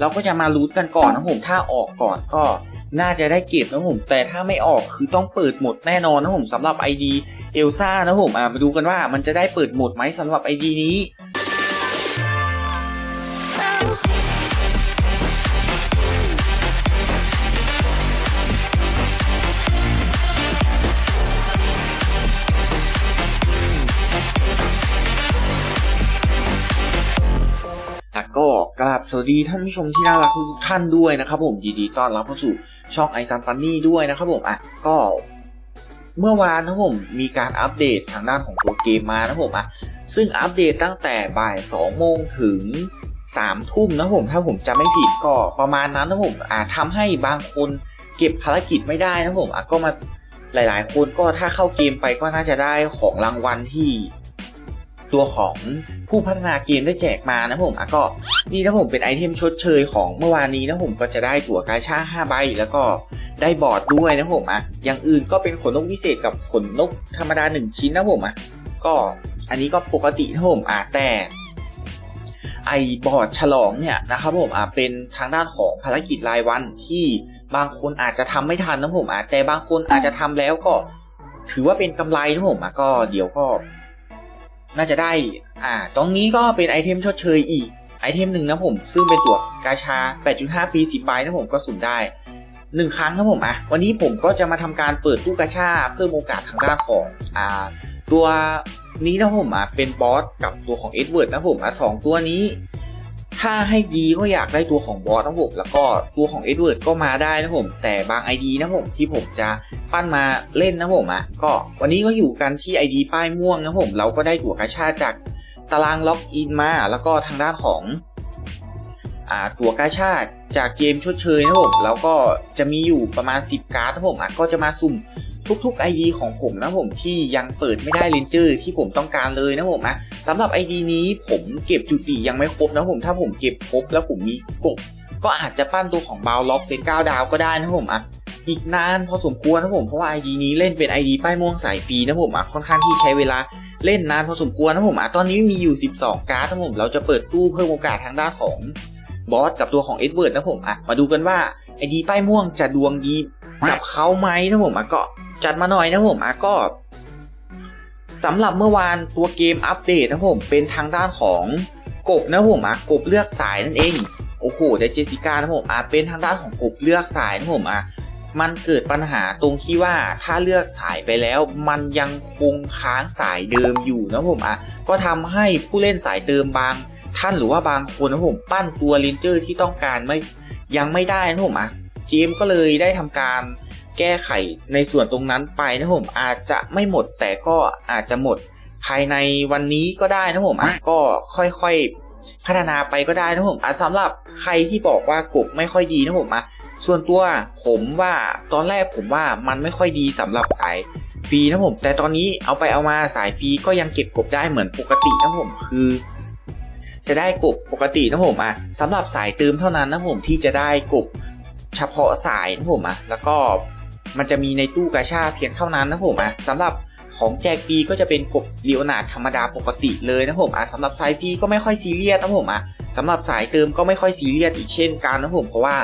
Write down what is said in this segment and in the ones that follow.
เราก็จะมาลุ้กันก่อนนะผมถ้าออกก่อนก็น่าจะได้เก็บนะผมแต่ถ้าไม่ออกคือต้องเปิดหมดแน่นอนนะผมสำหรับ ID เอลซ่านะผมอ่ามาดูกันว่ามันจะได้เปิดหมดไหมสำหรับ ID นี้ ก็กราบสวัสดีท่านผู้ชมที่น่ารักทุกท่านด้วยนะครับผมยินดีต้อนรับเข้าสู่ช่องไอซันฟันนี่ด้วยนะครับผมอะก็ เมื่อวานนะผมมีการอัปเดตทางด้านของตัวเกมมานะผมอะซึ่งอัปเดตตั้งแต่บ่าย2โมงถึง3ทุ่มนะผมถ้าผมจำไม่ผิดก็ประมาณนั้นนะผมอะทำให้บางคนเก็บภารกิจไม่ได้นะผมอะก็มาหลาย ๆ คนก็ถ้าเข้าเกมไปก็น่าจะได้ของรางวัลที่ ตัวของผู้พัฒนาเกมได้แจกมานะผมอะก็นี่นะผมเป็นไอเทมชดเชยของเมื่อวานนี้นะผมก็จะได้ตั๋วกาชา5ใบแล้วก็ได้บอร์ดด้วยนะผมอะอย่างอื่นก็เป็นขนนกพิเศษกับขนนกธรรมดา 1 ชิ้นนะผมอะก็อันนี้ก็ปกตินะผมอะแต่ไอบอร์ดฉลองเนี่ยนะครับผมอะเป็นทางด้านของภารกิจรายวันที่บางคนอาจจะทำไม่ทันนะผมอะแต่บางคนอาจจะทำแล้วก็ถือว่าเป็นกำไรนะผมอะก็เดี๋ยวก็ น่าจะได้อ่าตรงนี้ก็เป็นไอเทมชดเชยอีกไอเทมหนึ่งนะผมซึ่งเป็นตัวกาชา 8.5 ปี10ใบนะผมก็สุ่มได้1ครั้งนะผมอะวันนี้ผมก็จะมาทำการเปิดตู้กาชาเพิ่มโอกาสทางด้านของอ่าตัวนี้นะผมอะเป็นบอสกับตัวของเอ็ดเวิร์ดนะผมอะสองตัวนี้ ถ้าให้ดีก็อยากได้ตัวของบอสนะผมแล้วก็ตัวของเอ็ดเวิร์ดก็มาได้นะผม แต่บาง ID นะผมที่ผมจะปั้นมาเล่นนะผมอะก็วันนี้ก็อยู่กันที่ ID ป้ายม่วงนะผมเราก็ได้ตั๋วกาชาจากตารางล็อกอินมา แล้วก็ทางด้านของอ่าตั๋วกาชาจากเกมชดเชยนะผมแล้วก็จะมีอยู่ประมาณ 10 การ์ดนะผมอะก็จะมาสุ่ม ทุกๆ ID ของผมนะผมที่ยังเปิดไม่ได้เลนเจอร์ที่ผมต้องการเลยนะผมนะสำหรับ ID นี้ผมเก็บจุดดียังไม่ครบนะผมถ้าผมเก็บครบแล้วผมมีกบก็อาจจะปั้นตัวของบาวล็อกเป็น9ดาวก็ได้นะผมอะอีกนานพอสมควรนะผมเพราะว่า ID นี้เล่นเป็น ID ป้ายม่วงสายฟรีนะผมอะค่อนข้างที่ใช้เวลาเล่นนานพอสมควรนะผมอะตอนนี้มีอยู่ 12 การ์ดนะผมเราจะเปิดตู้เพิ่มโอกาสทางด้านของบอสกับตัวของเอ็ดเวิร์ดนะผมอะมาดูกันว่า ID ป้ายม่วงจะดวงดี กับเขาไหมนะผมอะก็จัดมาหน่อยนะผมอะก็สำหรับเมื่อวานตัวเกมอัปเดตนะผมเป็นทางด้านของกบนะผมอะกบเลือกสายนั่นเองโอ้โหได้เจสิก้านะผมอะเป็นทางด้านของกบเลือกสายนะผมอะมันเกิดปัญหาตรงที่ว่าถ้าเลือกสายไปแล้วมันยังคงค้างสายเดิมอยู่นะผมอะก็ทำให้ผู้เล่นสายเดิมบางท่านหรือว่าบางคนนะผมปั้นตัวเลนเจอร์ที่ต้องการไม่ยังไม่ได้นะผมอะ เจมส์ก็เลยได้ทำการแก้ไขในส่วนตรงนั้นไปนะผมอาจจะไม่หมดแต่ก็อาจจะหมดภายในวันนี้ก็ได้นะผมอะก็ค่อยๆพัฒนาไปก็ได้นะผมอะสำหรับใครที่บอกว่ากบไม่ค่อยดีนะผมอะส่วนตัวผมว่าตอนแรกผมว่ามันไม่ค่อยดีสำหรับสายฟรีนะผม แต่ตอนนี้เอาไปเอามาสายฟรีก็ยังเก็บกบได้เหมือนปกตินะผมคือ จะได้กบปกตินะผมอะสำหรับสายเติมเท่านั้นนะผมที่จะได้กบ เฉพาะสายนะผมอะแล้วก็มันจะมีในตู้กาชาเพียงเท่านั้นนะผมอะสำหรับของแจกฟรีก็จะเป็นกบเลียวนาดธรรมดาปกติเลยนะผมอะสำหรับสายฟรีก็ไม่ค่อยซีเรียสนะผมอะสำหรับสายเติมก็ไม่ค่อยซีเรียสอีกเช่นกันนะผมเพราะว่า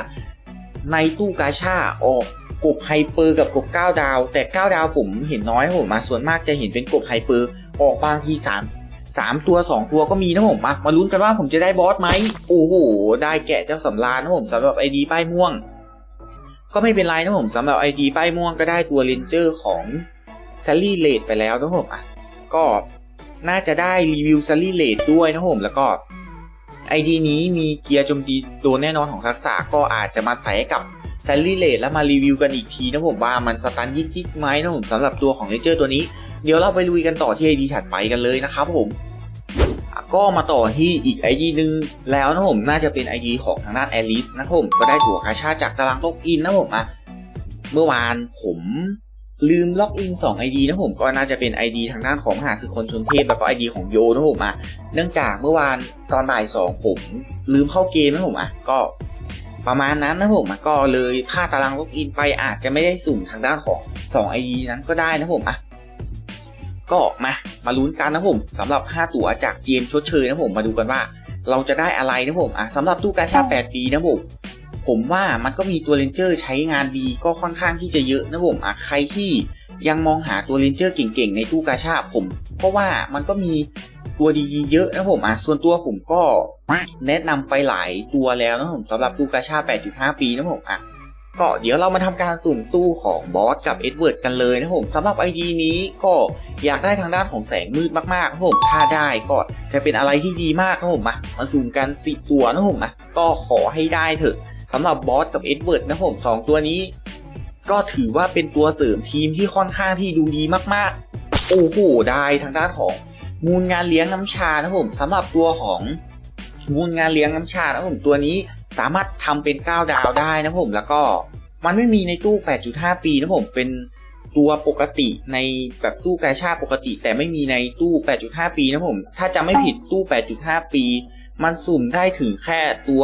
ในตู้กาชาออกกบไฮเปอร์กับกบ9ดาว แต่ 9 ดาวผมเห็นน้อยผมมาส่วนมากจะเห็นเป็นกบไฮเปอร์ออกบางที3 3 ตัว 2 ตัวก็มีนะผมมามาลุ้นกันว่าผมจะได้บอสไหมโอ้โหได้แกะเจ้าสำราญนะผมสำหรับไอดีป้ายม่วง ก็ไม่เป็นไรนะผมสำหรับไอดีป้ายม่วงก็ได้ตัวเลนเจอร์ของซ a ลลี่เลดไปแล้วนะผมอะก็น่าจะได้รีวิวซ a ลลี่เลดด้วยนะผมแล้วก็ไอดีนี้มีเกียร์โจมตีตัวแน่นอนของทักษะก็อาจจะมาใส่กับแซลลี่เลดแล้วมารีวิวกันอีกทีนะผมว่ามันสตันยิกยิกไหมนะผมสำหรับตัวของเลเจอร์ตัวนี้เดี๋ยวเราไปลุยกันต่อที่ไอดีถัดไปกันเลยนะครับผม ก็มาต่อที่อีกไอดีหนึ่งแล้วนะผมน่าจะเป็นไอดีของทางด้านแอลิสนะผมก็ได้ตั๋วกาชาจากตารางล็อกอินนะผมอะเมื่อวานผมลืมล็อกอิน2 ID นะผมก็น่าจะเป็น ID ทางด้านของมหาสึกคนชนเทพแล้วก็ ID ของโยนะผมอะเนื่องจากเมื่อวานตอนบ่ายสองผมลืมเข้าเกมนะผมอะก็ประมาณนั้นนะผมอะก็เลยพลาดตารางล็อกอินไปอาจจะไม่ได้สุ่มทางด้านของ 2 ID นั้นก็ได้นะผมอะ ก็มามาลุ้นกันนะผมสำหรับ 5 ตั๋วจากเจมชดเชยนะผมมาดูกันว่า เราจะได้อะไรนะผมอะสำหรับตู้กาชา8ปีนะผมผมว่ามันก็มีตัวเลนเจอร์ใช้งานดีก็ค่อนข้างที่จะเยอะนะผมอะใครที่ยังมองหาตัวเลนเจอร์เก่งๆในตู้กาชาผม เพราะว่ามันก็มีตัวดีๆเยอะนะผมอะส่วนตัวผมก็แนะนำไปหลายตัวแล้วนะผมสำหรับตู้กาชา8.5 ปีนะผมอะ ก็เดี๋ยวเรามาทำการสุ่มตู้ของบอสกับเอ็ดเวิร์ดกันเลยนะผมสำหรับ ID นี้ก็อยากได้ทางด้านของแสงมืดมากๆนะผมถ้าได้ก็จะเป็นอะไรที่ดีมากนะผมมามาสุ่มกันสิตัวนะผมนะก็ขอให้ได้เถอะสำหรับบอสกับเอ็ดเวิร์ดนะผมสองตัวนี้ ก็ถือว่าเป็นตัวเสริมทีมที่ค่อนข้างที่ดูดีมากๆ โอ้โหได้ทางด้านของมูลงานเลี้ยงน้ำชานะผมสำหรับตัวของ มูลงานเลี้ยงน้ำชานะผมตัวนี้สามารถทำเป็น 9 ดาวได้นะผมแล้วก็มันไม่มีในตู้ 8.5 ปีนะผมเป็นตัวปกติในแบบตู้กาชาปกติ แต่ไม่มีในตู้ 8.5 ปีนะผม ถ้าจะไม่ผิดตู้ 8.5 ปี มันสุ่มได้ถึงแค่ตัว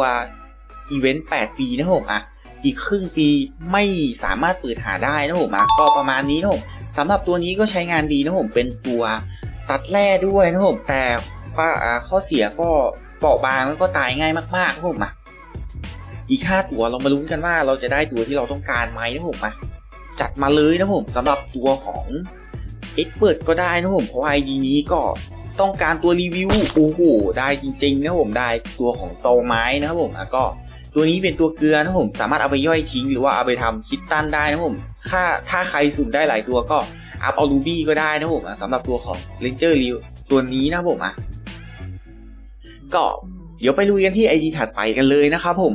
อีเวนต์ 8 ปีนะผมอะอีกครึ่งปีไม่สามารถเปิดหาได้นะผมอะก็ประมาณนี้นะผมสำหรับตัวนี้ก็ใช้งานดีนะผมเป็นตัวตัดแร่ด้วยนะผมแต่ข้อเสียก็ เปราะบางแล้วก็ตายง่ายมากๆครับผมมาอีกห้าตัวเรามาลุ้นกันว่าเราจะได้ตัวที่เราต้องการไหมนะผมมาจัดมาเลยนะผมสำหรับตัวของเอ็กเปิดก็ได้นะผมเพราะไอดีนี้ก็ต้องการตัวรีวิวโอ้โหได้จริงๆนะผมได้ตัวของโตไม้นะครับผมแล้วก็ตัวนี้เป็นตัวเกลือนะผมสามารถเอาไปย่อยทิ้งหรือว่าเอาไปทำคิดตันได้นะผมถ้าถ้าใครสุ่มได้หลายตัวก็อัพเอารูบี้ก็ได้นะผมสำหรับตัวของเลนเจอร์ริวตัวนี้นะผมอะ ก็เดี๋ยวไปลุยกันที่ ID ถัดไปกันเลยนะครับผม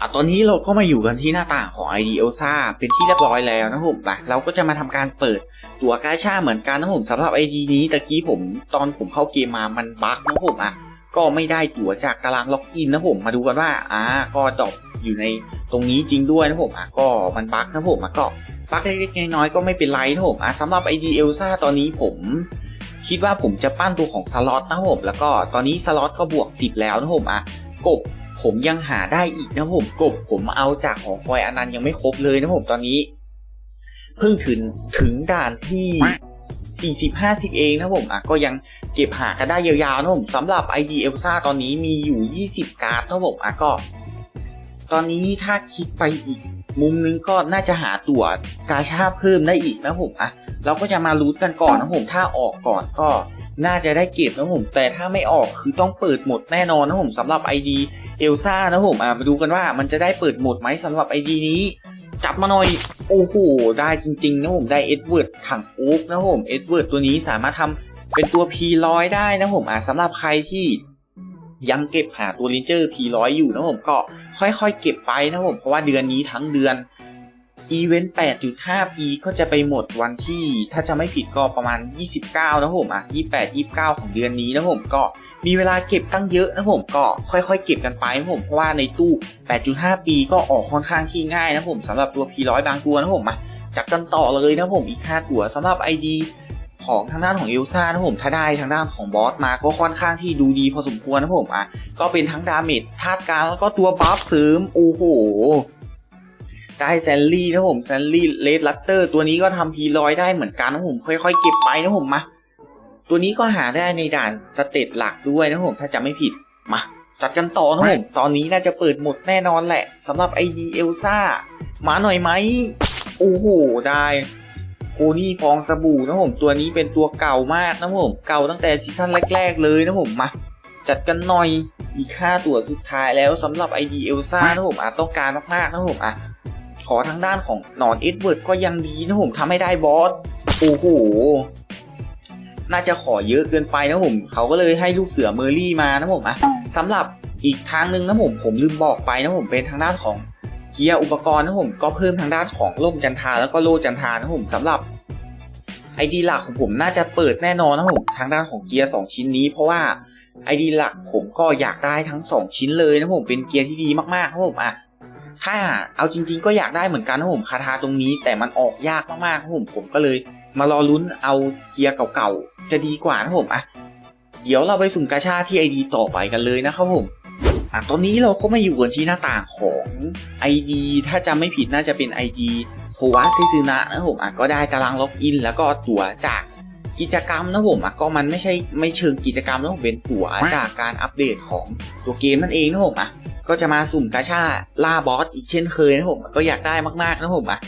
อะตอนนี้เราก็มาอยู่กันที่หน้าต่างของ ID Elsa เป็นที่เรียบร้อยแล้วนะผมไปเราก็จะมาทำการเปิดตัวกาชาเหมือนกันนะผมสำหรับ ID นี้ตะกี้ผมตอนผมเข้าเกมมามันบั๊กนะผมอะก็ไม่ได้ตั๋วจากตารางล็อกอินนะผมมาดูกันว่าอ่าก็ดรอปอยู่ในตรงนี้จริงด้วยนะผมอะก็มันบั๊กนะผมอะก็บั๊กเล็กๆน้อยๆก็ไม่เป็นไรนะผมอะสำหรับ ID Elsa ตอนนี้ผม คิดว่าผมจะปั้นตัวของสล็อตนะผมแล้วก็ตอนนี้สล็อตก็บวก 10 แล้วนะผมอะกบผมยังหาได้อีกนะผมกบผมเอาจากหอคอยอนันต์ยังไม่ครบเลยนะผมตอนนี้ เพิ่งถึงถึงด่านที่ 40 50 เองนะผมอะก็ยังเก็บหากันได้ยาวๆนะผมสำหรับ ID เอลซ่าตอนนี้มีอยู่ 20 การ์ดนะผมอะก็ ตอนนี้ถ้าคิดไปอีก มุมนึงก็น่าจะหาตั๋วกาชาเพิ่มได้อีกนะผมอะเราก็จะมาลุ้นกันก่อนนะผมถ้าออกก่อนก็น่าจะได้เก็บนะผมแต่ถ้าไม่ออกคือต้องเปิดหมดแน่นอนนะผมสำหรับ ID เอลซ่านะผมอะมาดูกันว่ามันจะได้เปิดหมดไหมสำหรับ ID นี้จัดมาหน่อย โอ้โห ได้จริงๆนะผมได้เอ็ดเวิร์ดถังโอ๊กนะผมเอ็ดเวิร์ดตัวนี้สามารถทำเป็นตัว P100 ได้นะผมอะสำหรับใครที่ ยังเก็บหาตัวลินเจอร์ P100 อยู่นะผมก็ค่อยๆ เก็บไปนะผมเพราะว่าเดือนนี้ทั้งเดือนอีเวนต์8.5 ปีก็จะไปหมดวันที่ถ้าจะไม่ผิดก็ประมาณ 29 นะผมอะ 28 29 ของเดือนนี้นะผมก็มีเวลาเก็บตั้งเยอะนะผมก็ค่อยๆ เก็บกันไปนะผมเพราะว่าในตู้ 8.5 ปีก็ออกค่อนข้างที่ง่ายนะผมสำหรับตัว P100 บางตัวนะผมมาจับกันต่อเลยนะผมอีก 5 ตัวสำหรับ ID ของทางด้านของเอลซ่านะผมถ้าได้ทางด้านของบอสมาก็ค่อนข้างที่ดูดีพอสมควรนะผมอะก็เป็นทั้งดาเมจธาตุการแล้วก็ตัวบัฟเสริมโอ้โหได้แซนลี่นะผมแซนลี่เลดลัตเตอร์ตัวนี้ก็ทำพีลอยได้เหมือนกันนะผมค่อยๆ เก็บไปนะผมมาตัวนี้ก็หาได้ในด่านสเตตหลักด้วยนะผมถ้าจะไม่ผิดมาจัดกันต่อนะผมตอนนี้น่าจะเปิดหมดแน่นอนแหละสำหรับไอดีเอลซ่ามาหน่อยไหมโอ้โหได้ โคนี่ฟองสบู่นะผมตัวนี้เป็นตัวเก่ามากนะผมเก่าตั้งแต่ซีซั่นแรก ๆ เลยนะผมมาจัดกันหน่อยอีกค่าตัวสุดท้ายแล้วสำหรับ ID เอลซ่านะผมอาจต้องการมากๆนะผมอะขอทางด้านของหนอนเอ็ดเวิร์ดก็ยังดีนะผมทำให้ได้บอสโอ้โหน่าจะขอเยอะเกินไปนะผมเขาก็เลยให้ลูกเสือเมอร์รี่มานะผมอะสำหรับอีกทางหนึ่งนะผมผมลืมบอกไปนะผมเป็นทางด้านของ กียร์อุปกรณ์นะผมก็เพิ่มทางด้านของล่มจันทราแล้วก็โล่จันทรานะผมสำหรับไอดีหลักของผมน่าจะเปิดแน่นอนนะผมทางด้านของเกียร์สองชิ้นนี้เพราะว่าไอดีหลักผมก็อยากได้ทั้งสองชิ้นเลยนะผมเป็นเกียร์ที่ดีมากๆนะผมอะถ้าเอาจริง ๆ ก็อยากได้เหมือนกันนะผมคาทาตรงนี้แต่มันออกยากมากๆนะผมผมก็เลย มารอลุ้นเอาเกียร์เก่าๆจะดีกว่านะผมอะเดี๋ยวเราไปสุ่มกาชาที่ ID ต่อไปกันเลยนะครับผม อะตอนนี้เราก็มาอยู่กันที่หน้าต่างของ ID ถ้าจำไม่ผิดน่าจะเป็น ID โทวะซิซึนะนะผมอะก็ได้ตารางล็อกอิน แล้วก็ตั๋วจากกิจกรรมนะผมอะก็มันไม่ใช่ไม่เชิงกิจกรรมนะผมเป็นตั๋วจากการอัปเดตของตัวเกมนั่นเองนะผมอะก็จะมาสุ่มกาชาล่าบอสอีกเช่นเคยนะผมก็อยากได้มากๆนะผมอะ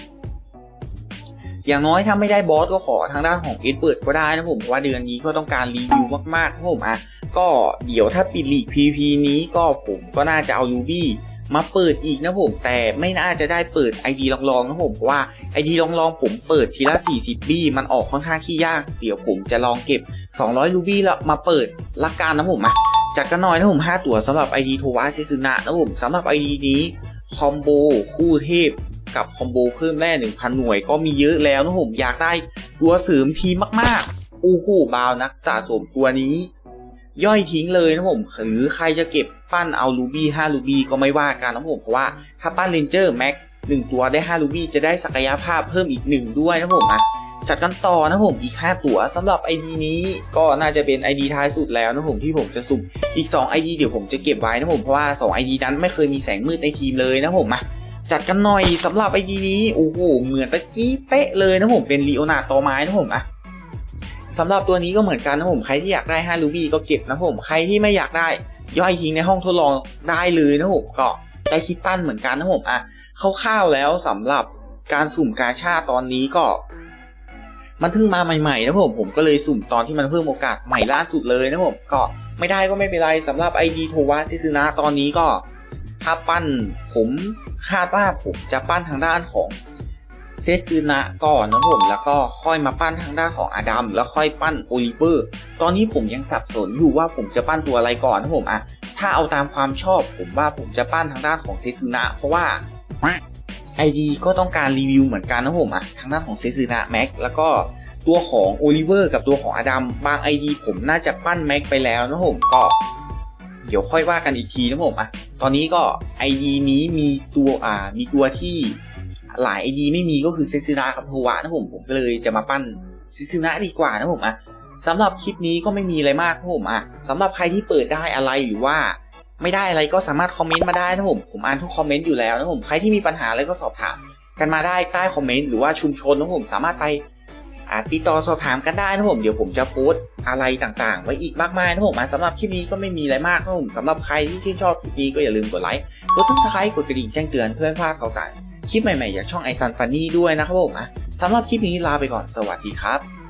อย่างน้อยถ้าไม่ได้บอสก็ขอทางด้านของเอ็ดเปิดก็ได้นะผมเพราะว่าเดือนนี้ก็ต้องการรีวิวมากๆนะผมอะก็เดี๋ยวถ้าปิดลีก PVP นี้ก็ผมก็น่าจะเอาลูบี้มาเปิดอีกนะผมแต่ไม่น่าจะได้เปิด ID ลองๆนะผมเพราะว่า ID ลองๆผมเปิดทีละ 40 บี้มันออกค่อนข้างที่ยาก เดี๋ยวผมจะลองเก็บ 200รูบี้แล้วมาเปิดละกันนะผมอะจัดกันหน่อยนะผม 5 ตัวสำหรับ ID โทวาเซซึนะนะผมสำหรับ ID นี้คอมโบคู่เทพ กับคอมโบเพิ่มแร่1,000 หน่วยก็มีเยอะแล้วนะผมอยากได้ตัวเสริมทีมากๆโอ้โหบาวนักสะสมตัวนี้ ย่อยทิ้งเลยนะผมหรือใครจะเก็บปั้นเอารูบี้5รูบี้ก็ไม่ว่ากันนะผมเพราะว่าถ้าปั้นเลนเจอร์แม็กหนึ่งตัวได้5รูบี้จะได้ศักยภาพเพิ่มอีกหนึ่งด้วยนะผมนะจัดกันต่อนะผมอีก 5 ตัวสำหรับ ID นี้ก็น่าจะเป็น ID ท้ายสุดแล้วนะผมที่ผมจะสุ่มอีก 2 ID เดี๋ยวผมจะเก็บไว้นะผมเพราะว่า 2 ID นั้นไม่เคยมีแสงมืดในทีมเลยนะผมมา จัดกันหน่อยสำหรับ ID นี้โอ้โหเหมือนตะกี้เป๊ะเลยนะผมเป็นลีโอนาร์ตอไม้นะผมอะสำหรับตัวนี้ก็เหมือนกันนะผมใครที่อยากได้5รูบี้ก็เก็บนะผมใครที่ไม่อยากได้ย่อยทิ้งในห้องทดลองได้เลยนะผมก็ได้คิดตั้นเหมือนกันนะผมอะคร่าวๆแล้วสำหรับการสุ่มกาชาตอนนี้ก็ มันเพิ่งมาใหม่ๆนะผมผมก็เลยสุ่มตอนที่มันเพิ่มโอกาสใหม่ล่าสุดเลยนะผมก็ไม่ได้ก็ไม่เป็นไรสำหรับ ID โทวาซิซึนะตอนนี้ก็ถ้าปั้นผม คาดว่าผมจะปั้นทางด้านของเซซึนะก่อนนะผมแล้วก็ค่อยมาปั้นทางด้านของอดัมแล้วค่อยปั้นโอลิเวอร์ ตอนนี้ผมยังสับสนอยู่ว่าผมจะปั้นตัวอะไรก่อนนะผมอะถ้าเอาตามความชอบผมว่าผมจะปั้นทางด้านของเซซึนะเพราะว่าไอดีก็ต้องการรีวิวเหมือนกันนะผมอะทางด้านของเซซึนะแม็กแล้วก็ตัวของโอลิเวอร์กับตัวของอดัมบางไอดีผมน่าจะปั้นแม็กไปแล้วนะผมก็ ดี๋ยวค่อยว่ากันอีกทีนะผมอะตอนนี้ก็ไอดีนี้มีตัวอ่ามีตัวที่หลายไอดีไม่มีก็คือเซซึนะครับโทวะนะผมผมก็เลยจะมาปั้นเซซึนะดีกว่านะผมอะสำหรับคลิปนี้ก็ไม่มีอะไรมากครับผมอะสำหรับใครที่เปิดได้อะไรหรือว่าไม่ได้อะไรก็สามารถคอมเมนต์มาได้นะผมผมอ่านทุกคอมเมนต์อยู่แล้วนะผมใครที่มีปัญหาอะไรก็สอบถามกันมาได้ใต้คอมเมนต์หรือว่าชุมชนนะผมสามารถไป ติดต่อสอบถามกันได้นะผมเดี๋ยวผมจะโพสต์อะไรต่างๆ ไว้อีกมากมายนะผมสำหรับคลิปนี้ก็ไม่มีอะไรมากนะผมสำหรับใครที่ชื่นชอบคลิปนี้ก็อย่าลืมกดไลค์กดซับสไครต์กดกระดิ่งแจ้งเตือนเพื่อไม่พลาดข่าวสารคลิปใหม่ๆจากช่องไอซันฟันนี่ด้วยนะครับผมอะสำหรับคลิปนี้ลาไปก่อนสวัสดีครับ